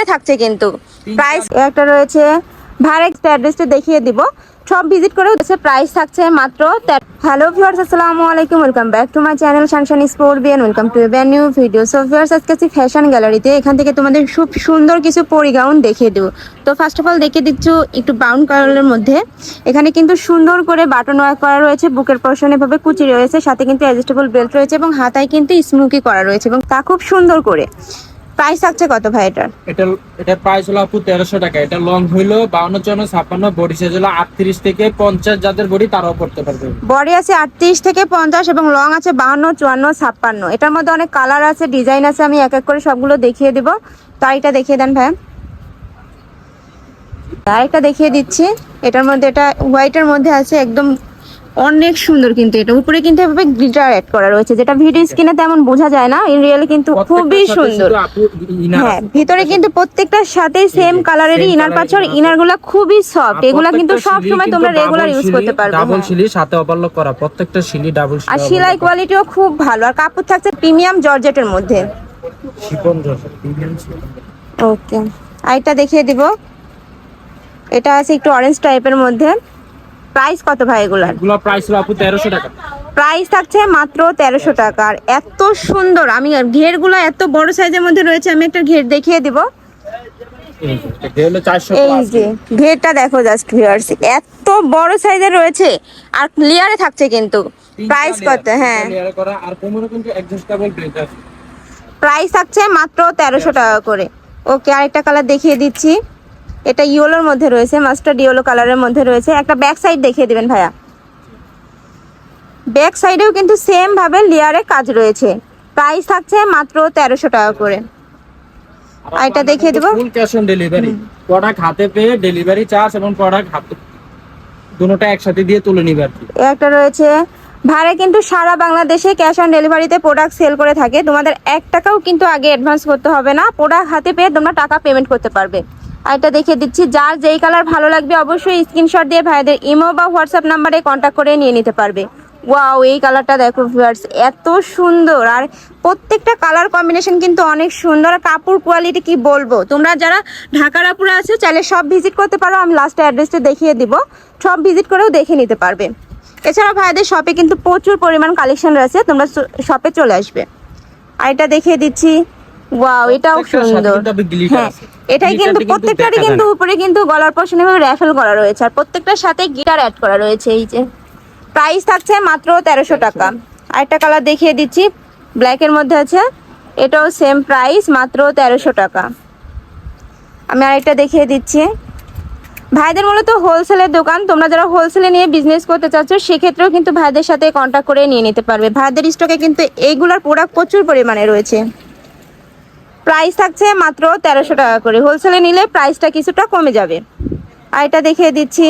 ক্লিয়ারে থাকছে কিন্তু। প্রাইস একটা রয়েছে, ভাড়া অ্যাড্রেসটা দেখিয়ে দিব। সব ভিজিট করে হচ্ছে প্রাইস থাকছে মাত্র হ্যালো ভিউয়ার্স আসসালামু আলাইকুম welcome back to my channel সানশান sport বিয়ান ওয়েলকাম টু ব্যান নিউ ভিডিও সো ভিউয়ার্স আজকে আছি ফ্যাশন গ্যালারিতে এখান থেকে তোমাদের খুব সুন্দর কিছু পরিগাউন দেখিয়ে দেবো। তো ফার্স্ট অফ অল দেখিয়ে দিচ্ছ একটু ব্রাউন কালারের মধ্যে। এখানে কিন্তু সুন্দর করে বাটন ওয়ার্ক করা রয়েছে, বুকের পশনে এভাবে কুচি রয়েছে, সাথে কিন্তু অ্যাডজাস্টেবল বেল্ট রয়েছে এবং হাতায় কিন্তু স্মুকি করা রয়েছে এবং তা খুব সুন্দর করে। প্রাইস থাকছে কত ভাই এটার? এটা এটার প্রাইস হলো আপু তেরোশো টাকা। এটা লং হইল বাউন্ন চুয়ান্ন ছাপ্পান্ন বডি সাইজ হলো আটত্রিশ থেকে পঞ্চাশ যাদের বডি তারাও পড়তে পারবে। বডি আছে আটত্রিশ থেকে পঞ্চাশ এবং লং আছে বাহান্ন চুয়ান্ন ছাপ্পান্ন। এটার মধ্যে অনেক কালার আছে ডিজাইন আছে আমি এক এক করে সবগুলো দেখিয়ে দিব। তো আরেকটা দেখিয়ে দেন ভাই। আরেকটা দেখিয়ে দিচ্ছি। এটার মধ্যে এটা হোয়াইটের মধ্যে আছে একদম অনেক সুন্দর কিন্তু এটা। উপরে কিন্তু এভাবে গ্লিটার অ্যাড করা রয়েছে যেটা ভিডিও স্ক্রিনে তেমন বোঝা যায় না ইন রিয়েলি কিন্তু খুবই সুন্দর। হ্যাঁ ভিতরে কিন্তু প্রত্যেকটার সাথেই সেম কালারেরই ইনার পাচ্ছ আর ইনারগুলা খুবই সফট এগুলা কিন্তু সব সময় তোমরা রেগুলার ইউজ করতে পারবে ডাবল হ্যাঁ। সিলি সাথে ওভারলক করা প্রত্যেকটা সিলি ডাবল সিলি আর সেলাই কোয়ালিটিও খুব ভালো। আর কাপড় থাকছে প্রিমিয়াম জর্জেটের মধ্যে। শিপন প্রিমিয়াম ওকে আরেকটা দেখিয়ে দিব। এটা আছে একটু অরেঞ্জ টাইপের মধ্যে। প্রাইস কত ভাই এগুলার? এগুলো প্রাইস হলো আপু তেরোশো টাকা। প্রাইস থাকছে মাত্র তেরোশো টাকা। আর এত সুন্দর আমি ঘেরগুলো এত বড় সাইজের মধ্যে রয়েছে আমি একটা ঘের দেখিয়ে দিব। এই যে, ঘেরটা দেখো জাস্ট ভিউয়ার্স এত বড় সাইজের রয়েছে। আর ক্লিয়ারে থাকছে কিন্তু। প্রাইস কত হ্যাঁ। প্রাইস থাকছে মাত্র তেরোশো টাকা করে। ওকে আরেকটা কালার দেখিয়ে দিচ্ছি। এটা ইয়েলোর মধ্যে রয়েছে মাস্টার্ড ইয়েলো কালারের মধ্যে রয়েছে। একটা ব্যাক সাইড দেখিয়ে দিবেন ভাইয়া। ব্যাক সাইডেও কিন্তু সেম ভাবে লেয়ারে কাজ রয়েছে। প্রাইস থাকছে মাত্র তেরোশো টাকা করে। এটা দেখিয়ে দেবো? Full cash on delivery product হাতে পেয়ে ডেলিভারি চার্জ এবং প্রোডাক্ট হাতে দুটোটা একসাথে দিয়ে তুলে নিবে আর কি। একটা রয়েছে। ভাড়া কিন্তু সারা বাংলাদেশে ক্যাশ অন ডেলিভারিতে প্রোডাক্ট সেল করে থাকে। তোমাদের এক টাকাও কিন্তু আগে অ্যাডভান্স করতে হবে না। প্রোডাক্ট হাতে পেয়ে তোমরা টাকা পেমেন্ট করতে পারবে। এটা দেখিয়ে দিচ্ছি, যার যেই কালার ভালো লাগবে অবশ্যই স্ক্রিনশট দিয়ে ভাইদের ইমো বা হোয়াটসঅ্যাপ নাম্বারে কন্ট্যাক্ট করে নিয়ে নিতে পারবে। ওয়াও এই কালারটা দেখো ভিউয়ার্স এত সুন্দর। আর প্রত্যেকটা কালার কম্বিনেশন কিন্তু অনেক সুন্দর। আর কাপড় কোয়ালিটি কি বলব? তোমরা যারা ঢাকার আপুরা আছো, চাইলে সব ভিজিট করতে পারো। আমি লাস্টে অ্যাড্রেসটা দেখিয়ে দিব। সব ভিজিট করেও দেখে নিতে পারবে। এছাড়া ভাইদের শপে কিন্তু প্রচুর পরিমাণ কালেকশন রয়েছে। তোমরা শপে চলে আসবে। আর এটা দেখিয়ে দিচ্ছি ওয়াও এটাও সুন্দর। হ্যাঁ এটাই কিন্তু প্রত্যেকটারই কিন্তু উপরে কিন্তু গলার পশনে র্যাফেল করা রয়েছে। আর প্রত্যেকটার সাথে গিটার অ্যাড করা রয়েছে এই যে। প্রাইস থাকছে মাত্র তেরোশো টাকা। আরেকটা কালার দেখিয়ে দিচ্ছি ব্ল্যাকের মধ্যে আছে। এটাও সেম প্রাইস মাত্র তেরোশো টাকা। আমি আরেকটা দেখিয়ে দিচ্ছি। ভাইদের মূলত হোলসেলের দোকান। তোমরা যারা হোলসেলে নিয়ে বিজনেস করতে চাচ্ছ সেক্ষেত্রেও কিন্তু ভাইদের সাথে কন্ট্যাক্ট করে নিয়ে নিতে পারবে। ভাইদের স্টকে কিন্তু এইগুলার প্রোডাক্ট প্রচুর পরিমাণে রয়েছে। প্রাইস থাকছে মাত্র তেরোশো টাকা করে। হোলসেলে নিলে প্রাইসটা কিছুটা কমে যাবে। আর এটা দেখিয়ে দিচ্ছি।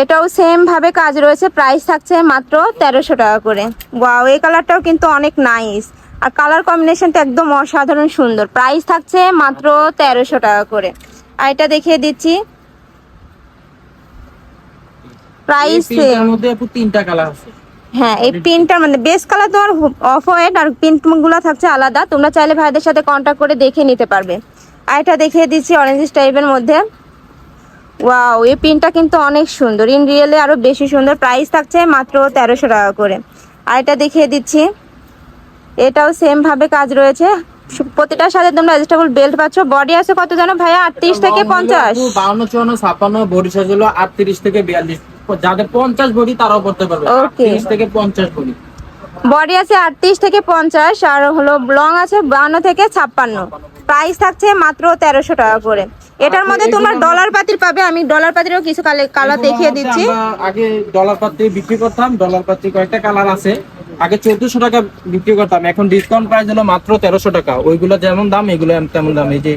এটাও সেম ভাবে কাজ রয়েছে প্রাইস থাকছে মাত্র তেরোশো টাকা করে। ওয়াও এই কালারটাও কিন্তু অনেক নাইস আর কালার কম্বিনেশনটা একদম অসাধারণ সুন্দর। প্রাইস থাকছে মাত্র তেরোশো টাকা করে। আর এটা দেখিয়ে দিচ্ছি। প্রাইস তিনটা কালার আছে। হ্যাঁ এই প্রিন্টটার মানে বেস কালার তোমার অফ হোয়াইট আর প্রিন্টগুলো থাকছে আলাদা। তোমরা চাইলে ভাইদের সাথে কন্ট্যাক্ট করে দেখে নিতে পারবে। আর এটা দেখিয়ে দিচ্ছি অরেঞ্জ টাইপের মধ্যে। ওয়াও এই প্রিন্টটা কিন্তু অনেক সুন্দর। ইন রিয়েলে আরও বেশি সুন্দর। প্রাইস থাকছে মাত্র তেরোশো টাকা করে। আর এটা দেখিয়ে দিচ্ছি। এটাও সেম ভাবে কাজ রয়েছে। প্রতিটার সাথে তোমরা অ্যাডজাস্টেবল বেল্ট পাচ্ছ। বডি আছে কত জানো ভাইয়া? আটত্রিশ থেকে পঞ্চাশ। বাউন্ন চুয়ান্ন ছাপ্পান্ন বডি সাইজ হলো আটত্রিশ থেকে বিয়াল্লিশ। যাদের পঞ্চাশ বডি তারাও করতে পারবে। ত্রিশ থেকে পঞ্চাশ বডি বডি আছে আটত্রিশ থেকে পঞ্চাশ আর হলো লং আছে বান্ন থেকে ছাপ্পান্ন। প্রাইস থাকছে মাত্র তেরোশো টাকা করে। এটার মধ্যে তোমার ডলার পাতির পাবে আমি ডলার পাতিরও কিছু কালার দেখিয়ে দিচ্ছি। আগে ডলার পাতি বিক্রি করতাম ডলার পাতি কয়েকটা কালার আছে। আগে চোদ্দশো টাকা বিক্রি করতাম এখন ডিসকাউন্ট প্রাইস হলো মাত্র তেরোশো টাকা। ওইগুলো যেমন দাম এগুলো তেমন দাম। এই যে.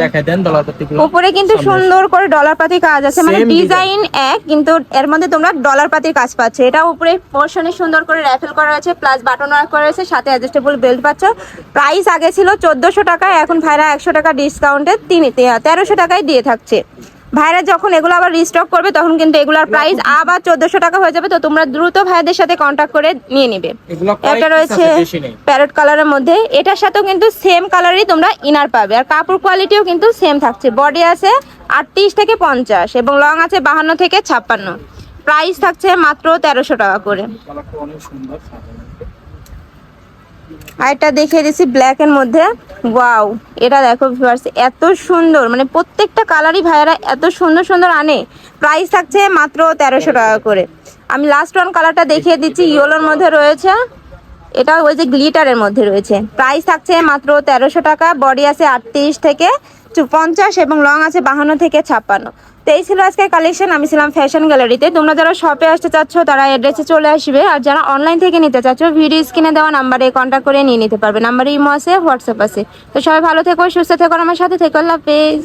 দেখাই দেন ডলার পাতি উপরে কিন্তু সুন্দর করে ডলার পাতি কাজ আছে। মানে ডিজাইন এক কিন্তু এর মধ্যে তোমরা ডলার পাতির কাজ পাচ্ছ। এটা উপরে পোর্শনে সুন্দর করে র্যাফেল করা আছে প্লাস বাটন ওয়ার্ক করা আছে সাথে অ্যাডজাস্টেবল বেল্ট পাচ্ছ। প্রাইস আগে ছিল চোদ্দশো টাকা এখন ভাইরা একশো টাকা ডিসকাউন্টে তিন তেরোশো টাকায় দিয়ে থাকছে। ভাইরা যখন এগুলো আবার রিস্টক করবে তখন কিন্তু এগুলোর প্রাইস আবার চোদ্দশো টাকা হয়ে যাবে। তো তোমরা দ্রুত ভাইদের সাথে কন্ট্যাক্ট করে নিয়ে নিবে। এটা রয়েছে প্যারট কালারের মধ্যে। এটার সাথেও কিন্তু সেম কালারই তোমরা ইনার পাবে। আর কাপড় কোয়ালিটিও কিন্তু সেম থাকছে। বডি আছে আটত্রিশ থেকে পঞ্চাশ এবং লং আছে বাহান্ন থেকে ছাপ্পান্ন। প্রাইস থাকছে মাত্র তেরোশো টাকা করে। কালারটা অনেক সুন্দর সাদা। আর এটা দেখিয়ে দিচ্ছি ব্ল্যাক এর মধ্যে। ওয়াও এটা দেখো ভিউয়ার্স এত সুন্দর। মানে প্রত্যেকটা কালারই ভাইয়ারা এত সুন্দর সুন্দর আনে। প্রাইস থাকছে মাত্র তেরোশো টাকা করে। আমি লাস্ট ওয়ান কালারটা দেখিয়ে দিচ্ছি ইয়েলোর মধ্যে রয়েছে। এটা ওই যে গ্লিটারের মধ্যে রয়েছে। প্রাইস থাকছে মাত্র তেরোশো টাকা বডি আছে আটত্রিশ থেকে পঞ্চাশ এবং লং আছে বাহান্ন থেকে ছাপ্পান্ন। তো এই ছিল আজকের কালেকশন আমি ছিলাম ফ্যাশন গ্যালারিতে তোমরা যারা শপে আসতে চাচ্ছ, তারা অ্যাড্রেসে চলে আসবে। আর যারা অনলাইন থেকে নিতে চাচ্ছ, ভিডিও স্ক্রিনে দেওয়া নাম্বারে কন্ট্যাক্ট করে নিয়ে নিতে পারবে। নাম্বারে ইমো আছে হোয়াটসঅ্যাপ আছে। তো সবাই ভালো থেকো, সুস্থ থেকো আমার সাথে থেকো। আল্লাহ হাফেজ।